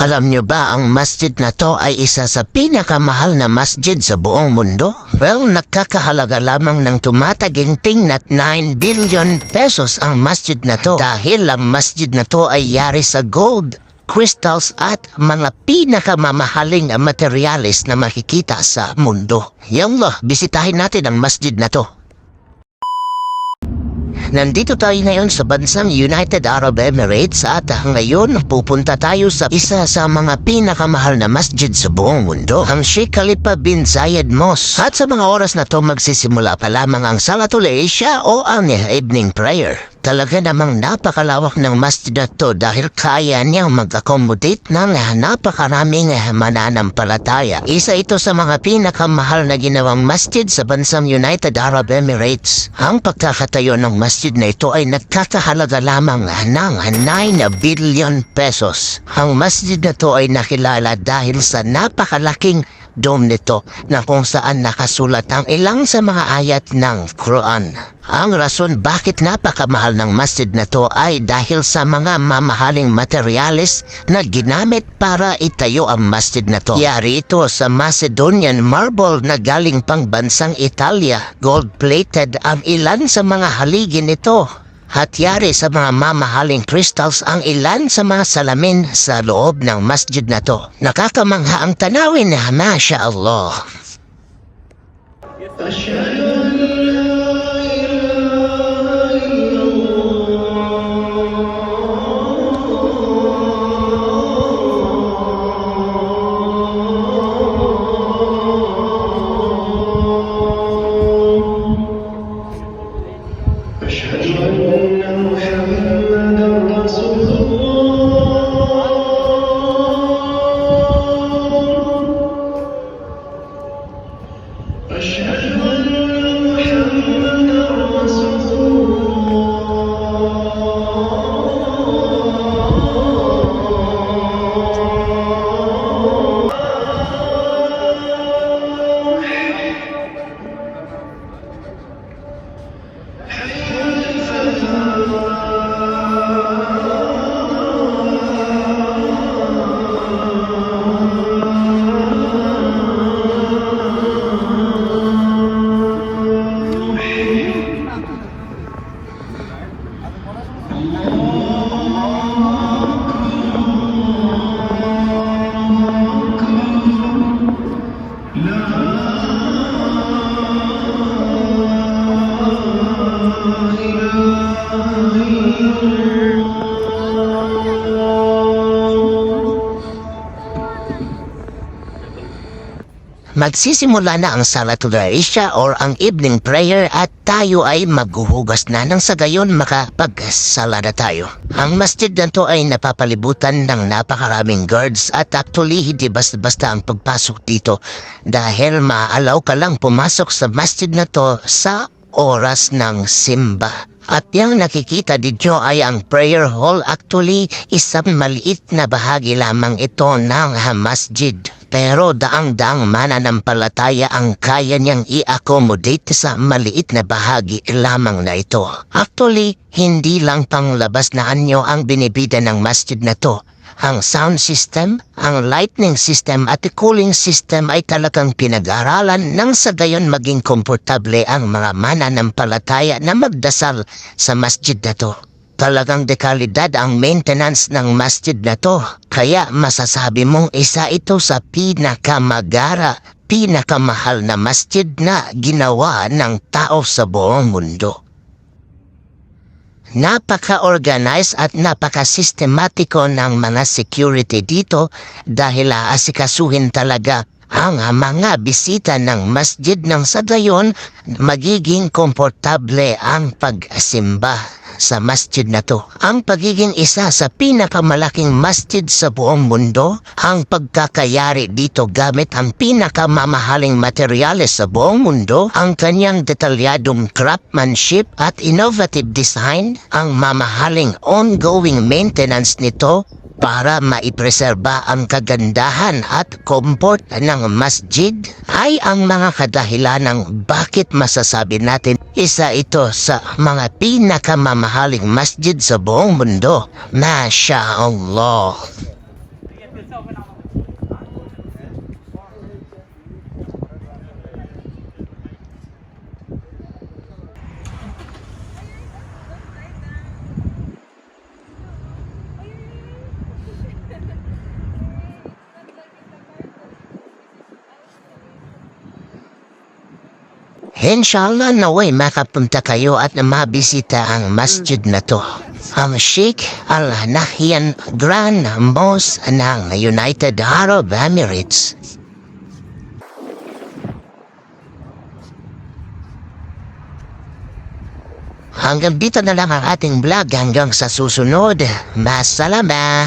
Alam niyo ba ang masjid na to ay isa sa pinakamahal na masjid sa buong mundo? Well, nakakahalaga lamang ng tumataginting na 9 billion pesos ang masjid na to dahil ang masjid na to ay yari sa gold, crystals at mga pinakamamahaling materyales na makikita sa mundo. Yalla, bisitahin natin ang masjid na to. Nandito tayo ngayon sa bansang United Arab Emirates at ngayon pupunta tayo sa isa sa mga pinakamahal na masjid sa buong mundo, ang Sheikh Khalifa bin Zayed Mosque. At sa mga oras na to magsisimula pa lamang ang Salatul Isha o ang evening prayer. Talaga namang napakalawak ng masjid na to dahil kaya niyang mag-accommodate ng napakaraming mananampalataya. Isa ito sa mga pinakamahal na ginawang masjid sa bansang United Arab Emirates. Ang pagkakatayo ng masjid na ito ay nagkakahalaga lamang ng 9 billion pesos. Ang masjid na to ay nakilala dahil sa napakalaking dome nito na kung saan nakasulat ang ilang sa mga ayat ng Quran. Ang rason bakit napakamahal ng masjid na to ay dahil sa mga mamahaling materyales na ginamit para itayo ang masjid na to. Yari ito sa Macedonian marble na galing pang bansang Italia. Gold-plated ang ilan sa mga haligi nito. Hatyari sa mga mamahaling crystals ang ilan sa mga salamin sa loob ng masjid na to. Nakakamangha ang tanawin, Masha Allah. Ashadu Magsisimula na ang Salatul Isha or ang evening prayer at tayo ay maghuhugas na nang sa gayon makapagsala na tayo. Ang masjid na to ay napapalibutan ng napakaraming guards at actually hindi basta-basta ang pagpasok dito dahil maaalaw ka lang pumasok sa masjid na to sa oras ng simba. At yung nakikita dito ay ang prayer hall actually isang maliit na bahagi lamang ito ng masjid. Pero daang-daang mananampalataya ang kaya niyang i-accommodate sa maliit na bahagi lamang na ito. Actually, hindi lang panglabas na anyo ang binibida ng masjid na to. Ang sound system, ang lightning system at cooling system ay talagang pinag-aralan nang sa gayon maging komportable ang mga mananampalataya na magdasal sa masjid na to. Talagang dekalidad ang maintenance ng masjid na to. Kaya masasabi mong isa ito sa pinakamagara, pinakamahal na masjid na ginawa ng tao sa buong mundo. Napaka-organize at napaka-sistematiko ng mga security dito dahil aasikasuhin talaga ang mga bisita ng masjid ng sa gayon magiging komportable ang pagsimba sa masjid na to. Ang pagiging isa sa pinakamalaking masjid sa buong mundo, ang pagkakayari dito gamit ang pinakamamahaling materyales sa buong mundo, ang kanyang detalyadong craftsmanship at innovative design, ang mamahaling ongoing maintenance nito para maipreserba ang kagandahan at comfort ng masjid ay ang mga kadahilan ng bakit masasabi natin isa ito sa mga pinakamamahaling masjid sa buong mundo. Masya Allah. Inshallah naway makapunta kayo at mabisita ang masjid na to. Ang Sheikh Al Nahyan Grand Mosque ng United Arab Emirates. Hanggang dito na lang ang ating vlog hanggang sa susunod. Masalama!